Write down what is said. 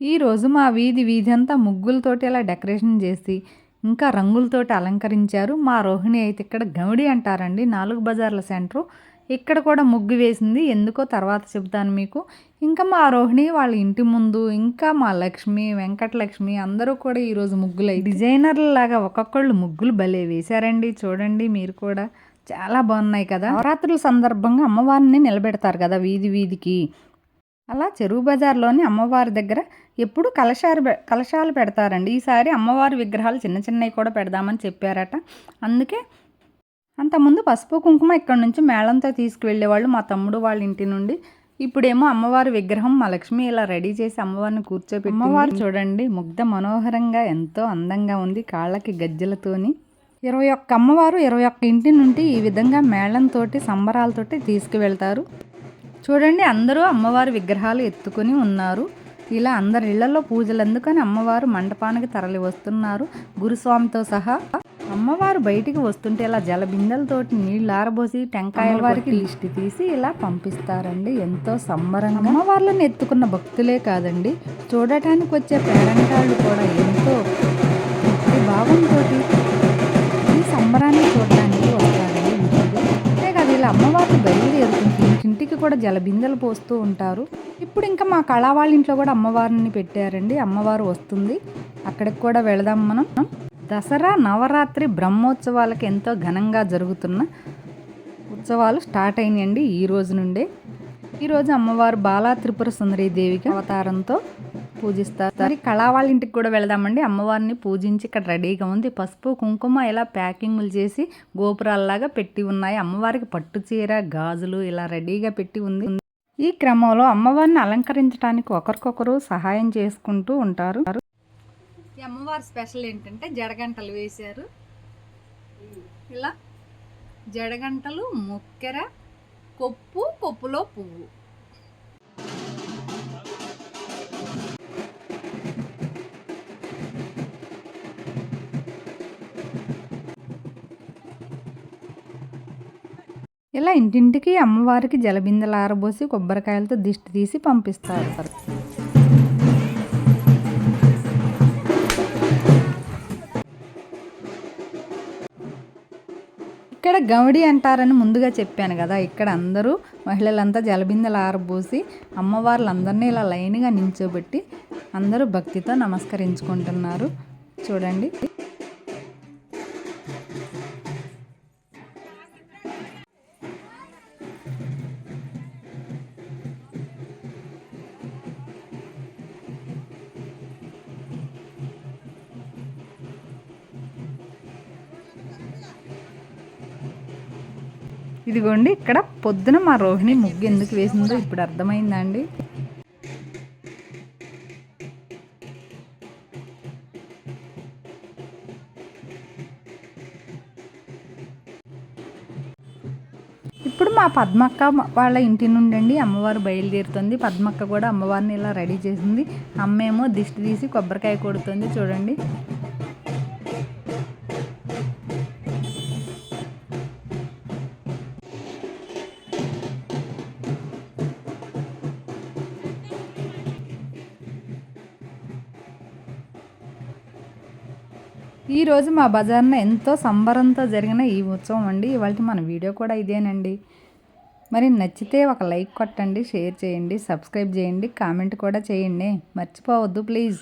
ఈరోజు మా వీధి వీధి అంతా ముగ్గులతోటి అలా డెకరేషన్ చేసి ఇంకా రంగులతోటి అలంకరించారు. మా రోహిణి అయితే ఇక్కడ గమిడి అంటారండి. నాలుగు బజార్ల సెంటరు. ఇక్కడ కూడా ముగ్గు వేసింది. ఎందుకో తర్వాత చెబుతాను మీకు. ఇంకా మా రోహిణి వాళ్ళ ఇంటి ముందు ఇంకా మా లక్ష్మి వెంకటలక్ష్మి అందరూ కూడా ఈరోజు ముగ్గులు డిజైనర్ల లాగా ఒక్కొక్కళ్ళు ముగ్గులు భలే వేశారండి. చూడండి మీరు కూడా. చాలా బాగున్నాయి కదా. నవరాత్రుల సందర్భంగా అమ్మవారిని నిలబెడతారు కదా వీధి వీధికి. అలా చెరువు బజార్లోని అమ్మవారి దగ్గర ఎప్పుడు కలశాలు కలశాలు పెడతారండి. ఈసారి అమ్మవారి విగ్రహాలు చిన్న చిన్నవి కూడా పెడదామని చెప్పారట. అందుకే అంతకుముందు పసుపు కుంకుమ ఇక్కడ నుంచి మేళంతో తీసుకువెళ్ళేవాళ్ళు మా తమ్ముడు వాళ్ళ ఇంటి నుండి. ఇప్పుడేమో అమ్మవారి విగ్రహం మా లక్ష్మి ఇలా రెడీ చేసి అమ్మవారిని కూర్చోబెట్టి అమ్మవారు చూడండి ముగ్ధ మనోహరంగా ఎంతో అందంగా ఉంది కాళ్ళకి గజ్జలతోని. ఇరవై ఒక్క అమ్మవారు ఇరవై ఒక్క ఇంటి నుండి ఈ విధంగా మేళంతోటి సంబరాలతోటి తీసుకువెళ్తారు. చూడండి అందరూ అమ్మవారి విగ్రహాలు ఎత్తుకొని ఉన్నారు. ఇలా అందరి ఇళ్ళలో పూజలు అందుకని అమ్మవారు మండపానికి తరలి వస్తున్నారు. గురుస్వామితో సహా అమ్మవారు బయటికి వస్తుంటే ఇలా జలబిందెలతోటి నీళ్ళు ఆరబోసి టెంకాయల వారికి లిస్ట్ తీసి ఇలా పంపిస్తారండి. ఎంతో సంబరంగా. అమ్మవార్లను ఎత్తుకున్న భక్తులే కాదండి. చూడటానికి వచ్చే పేరంటాళ్ళు కూడా ఎంతో భావంతో ఈ సంబరాన్ని చూడటానికి అమ్మవారిని బయలుదేరుతుంది ఇంటింటికి కూడా జలబిందెలు పోస్తూ ఉంటారు. ఇప్పుడు ఇంకా మా కళా వాళ్ళ ఇంట్లో కూడా అమ్మవారిని పెట్టారండి. అమ్మవారు వస్తుంది. అక్కడికి కూడా వెళదాం మనం. దసరా నవరాత్రి బ్రహ్మోత్సవాలకు ఎంతో ఘనంగా జరుగుతున్న ఉత్సవాలు స్టార్ట్ అయినాయండి ఈ రోజు నుండే. ఈరోజు అమ్మవారు బాలా త్రిపుర దేవికి అవతారంతో పూజిస్తారు. మరి కళా వాళ్ళ ఇంటికి కూడా వెళదామండి. అమ్మవారిని పూజించి ఇక్కడ రెడీగా ఉంది. పసుపు కుంకుమ ఇలా ప్యాకింగ్లు చేసి గోపురాల్లాగా పెట్టి ఉన్నాయి. అమ్మవారికి పట్టు చీర గాజులు ఇలా రెడీగా పెట్టి ఉంది. ఈ క్రమంలో అమ్మవారిని అలంకరించడానికి ఒకరికొకరు సహాయం చేసుకుంటూ ఉంటారు. ఈ అమ్మవారి స్పెషల్ ఏంటంటే జడగంటలు వేశారు. ఇలా జడగంటలు ముక్కెర కొప్పు కొప్పులో పువ్వు. ఇలా ఇంటింటికి అమ్మవారికి జలబిందెలు ఆరబోసి కొబ్బరికాయలతో దిష్టి తీసి పంపిస్తారు. ఇక్కడ గౌడి అంటారని ముందుగా చెప్పాను కదా ఇక్కడ అందరూ మహిళలంతా జలబిందెలు ఆరబోసి అమ్మవార్లందరినీ ఇలా లైన్గా నించోబెట్టి అందరూ భక్తితో నమస్కరించుకుంటున్నారు. చూడండి. ఇదిగోండి ఇక్కడ పొద్దున మా రోహిణి ముగ్గు ఎందుకు వేసిందో ఇప్పుడు అర్థమైందండి. ఇప్పుడు మా పద్మక్క వాళ్ళ ఇంటి నుండి అమ్మవారు బయలుదేరుతుంది. పద్మక్క కూడా అమ్మవారిని ఇలా రెడీ చేసింది. అమ్మేమో దిష్టి తీసి కొబ్బరికాయ కొడుతుంది. చూడండి. ఈరోజు మా బజార్న ఎంతో సంబరంతో జరిగిన ఈ ఉత్సవం అండి. ఇవాళ మన వీడియో కూడా ఇదేనండి. మరి నచ్చితే ఒక లైక్ కొట్టండి షేర్ చేయండి సబ్స్క్రైబ్ చేయండి కామెంట్ కూడా చేయండి. మర్చిపోవద్దు ప్లీజ్.